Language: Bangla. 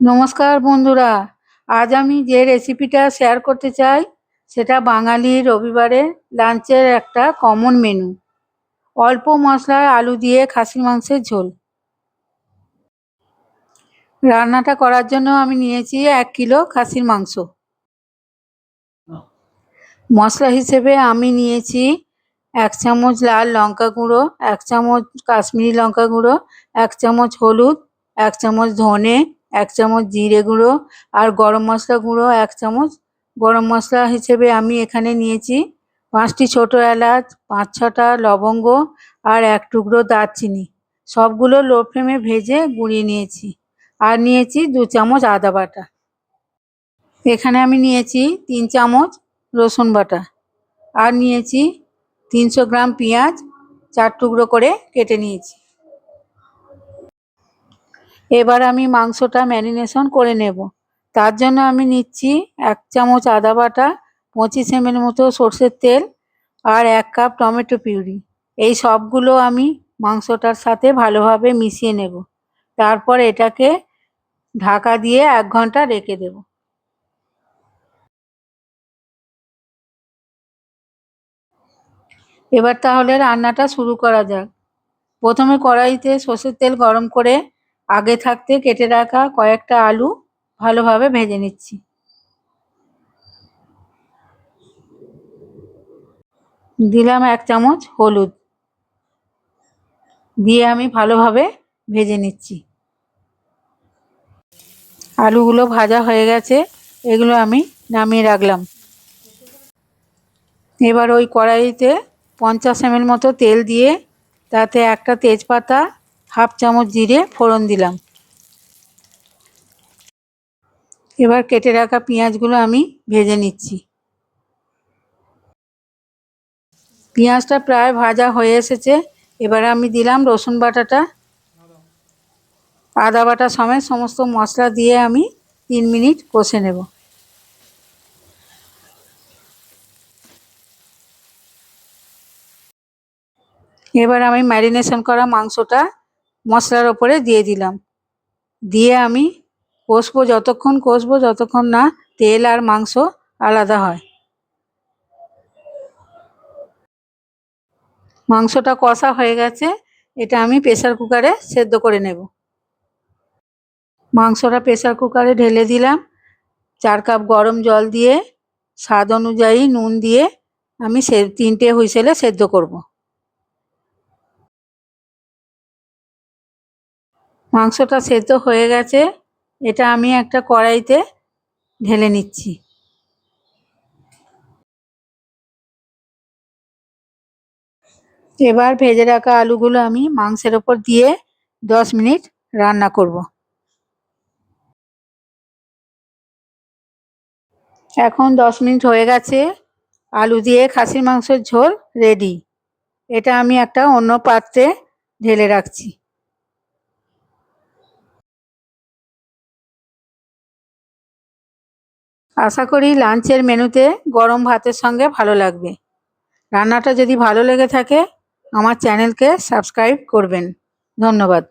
নমস্কার বন্ধুরা, আজ আমি যে রেসিপিটা শেয়ার করতে চাই, সেটা বাঙালি রবিবারে লাঞ্চের একটা কমন মেনু অল্প মশলায় আলু দিয়ে খাসির মাংসের ঝোল। রান্নাটা করার জন্য আমি নিয়েছি এক কিলো খাসির মাংস। মশলা হিসেবে আমি নিয়েছি এক চামচ লাল লঙ্কা গুঁড়ো, এক চামচ কাশ্মীরি লঙ্কা গুঁড়ো, এক চামচ হলুদ, এক চামচ ধনে এক চামচ জিরে গুঁড়ো আর গরম মশলা গুঁড়ো এক চামচ। গরম মশলা হিসেবে আমি এখানে নিয়েছি পাঁচটি ছোটো এলাচ, পাঁচ ছটা লবঙ্গ আর এক টুকরো দারচিনি। সবগুলো লো ফ্লেমে ভেজে গুঁড়িয়ে নিয়েছি আর নিয়েছি দু চামচ আদা বাটা। এখানে আমি নিয়েছি তিন চামচ রসুন বাটা আর নিয়েছি তিনশো গ্রাম পেঁয়াজ, চার টুকরো করে কেটে নিয়েছি। এবার আমি মাংসটা ম্যারিনেশন করে নেব। তার জন্য আমি নিচ্ছি এক চামচ আদা বাটা, পঁচিশ এমএল মতো সর্ষের তেল আর এক কাপ টমেটো পিউরি। এই সবগুলো আমি মাংসটার সাথে ভালোভাবে মিশিয়ে নেব। তারপর এটাকে ঢাকা দিয়ে এক ঘণ্টা রেখে দেব। এবার তাহলে রান্নাটা শুরু করা যাক। প্রথমে কড়াইতে সর্ষের তেল গরম করে আগে থাকতে কেটে রাখা কয়েকটা আলু ভালোভাবে ভেজে নিচ্ছি। দিলাম এক চামচ হলুদ। দিয়ে আমি ভালোভাবে ভেজে নিচ্ছি। আলুগুলো ভাজা হয়ে গেছে, এগুলো আমি নামিয়ে রাখলাম। এবার ওই কড়াইতে পঞ্চাশ এমএল মতো তেল দিয়ে তাতে একটা তেজপাতা হাফ চামচ জিরে ফোড়ন দিলাম। এবার কেটে রাখা পেঁয়াজগুলো আমি ভেজে নিচ্ছি। পেঁয়াজটা প্রায় ভাজা হয়ে এসেছে। এবার আমি দিলাম রসুন বাটাটা। আদা বাটা সমেত সমস্ত মশলা দিয়ে আমি তিন মিনিট কষে নেব। এবার আমি ম্যারিনেশন করা মাংসটা মশলার ওপরে দিয়ে দিলাম। দিয়ে আমি কষবো, যতক্ষণ কষবো যতক্ষণ না তেল আর মাংস আলাদা হয়। মাংসটা কষা হয়ে গেছে, এটা আমি প্রেসার কুকারে সেদ্ধ করে নেব। মাংসটা প্রেসার কুকারে ঢেলে দিলাম। চার কাপ গরম জল দিয়ে, স্বাদ অনুযায়ী নুন দিয়ে আমি সে, তিনটে হুইসেলে সেদ্ধ করব। মাংসটা সেদ্ধ হয়ে গেছে। এটা আমি একটা কড়াইতে ঢেলে নিচ্ছি। এবার ভেজে রাখা আলুগুলো আমি মাংসের ওপর দিয়ে দশ মিনিট রান্না করব। এখন দশ মিনিট হয়ে গেছে। আলু দিয়ে খাসির মাংসের ঝোল রেডি। এটা আমি একটা অন্য পাত্রে ঢেলে রাখছি। আশা করি লাঞ্চের মেনুতে গরম ভাতের সঙ্গে ভালো লাগবে। রান্নাটা যদি ভালো লেগে থাকে, আমার চ্যানেলকে সাবস্ক্রাইব করবেন। ধন্যবাদ।